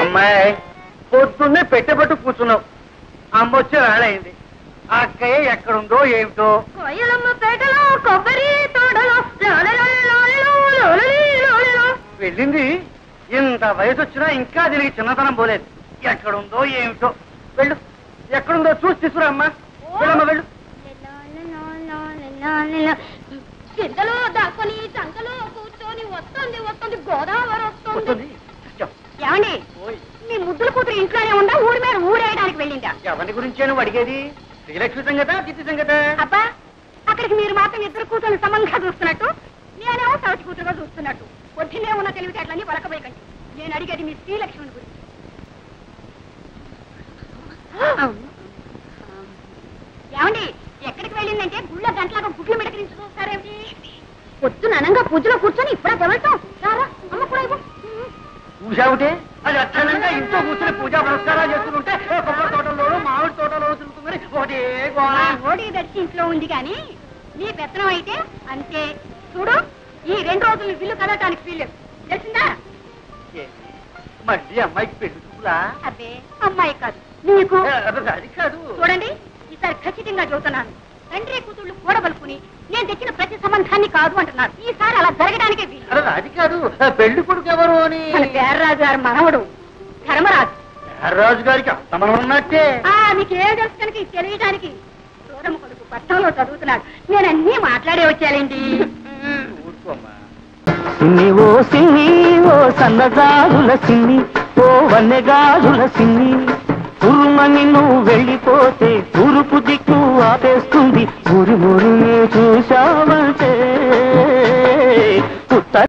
అమ్మాయి పొద్దున్నే పెట్టబట్టు కూర్చున్నావు. అమ్మ వచ్చే వేళయింది ఆ అక్కయ్య ఎక్కడుందో ఏమిటో? పేటలో కొబ్బరి వెళ్ళింది. ఇంత వయసు వచ్చినా ఇంకా దీనికి చిన్నతనం పోలేదు. ఎక్కడుందో ఏమిటో? వెళ్ళు. ఎక్కడుందో చూసి తీసుకురా అమ్మా. వెళ్ళమ్మా వెళ్ళు. చింతలో దాక్కుని చంకలో కూర్చొని వస్తుంది వస్తుంది గోదావరి వస్తుంది. ఏమండి? మీ ముద్దుల కూతురు ఇంట్లోనే ఉందా? ఊరి మీద ఊరేయడానికి వెళ్ళిందా? ఎవరి గురించే నువ్వు అడిగేది? శ్రీలక్ష్మి సంగత జిత్తి సంగత? అబ్బా అక్కడికి మీరు మాత్రం ఇద్దరు కూతురు సమంగా చూస్తున్నట్టు నేనేమో సవతి కూతురుగా చూస్తున్నట్టు. పొద్దున్నే ఉన్న తెలివితేటలన్నీ వలకబోయకండి. నేను అడిగేది మీ శ్రీలక్ష్మిని గురించి ఏమండి వెళ్ళిందంటే గుళ్ళ గంటలాగా గుడ్లు మిడకరించి చూస్తారేమిటి పొద్దున అనంగా పూజలో కూర్చొని ఇప్పుడే తెవలతాం రారా అమ్మ కూడా ఇవ్వు. చూసావుటే అది అక్షరంగా ఇంట్లో కూర్చొని పూజా పురస్కారాలు చేస్తుంటే కొబ్బరి తోటలోనూ మామిడి తోటలోనూ తిరుగుతుందని ఒకటే ఓడి దర్శి ఇంట్లో ఉంది కానీ నీ పెత్తనం అయితే అంతే. చూడు ఈ రెండు రోజులు బిల్లు కదలటానికి వీల్లేదు తెలిసిందా? మళ్ళీ అమ్మాయికి పెళ్ళి చూపులా? అబ్బే అమ్మాయి కాదు నీకు. అది కాదు. చూడండి ఈసారి ఖచ్చితంగా చెబుతున్నాను తండ్రి కూతుళ్ళు కూడబలుకుని నేను తెచ్చిన ప్రతి సంబంధాన్ని కాదు అంటున్నారు. ఈసారి అలా జరగడానికే వీలు. అది కాదు పెళ్ళి కొడుకు ఎవరు అని? మన పేర్రాజు గారి మనవడు ధర్మరాజు. రాజు గారికి అంతమనం ఉన్నట్టే. ఆ మీకు ఏం తెలుసు కనుక తెలియడానికి చూడమ్మ కొడుకు పట్టణంలో చదువుతున్నాడు. నేను అన్నీ మాట్లాడే వచ్చానండి ఊరుకోమ్మా. సిన్ని ఓ సిన్ని ఓ సన్నగాజుల సిన్ని ఓ వన్నెగాజుల సిన్ని. ఉరుమని నువ్వు వెళ్ళిపోతే తూర్పు దిక్కు చూశావంటే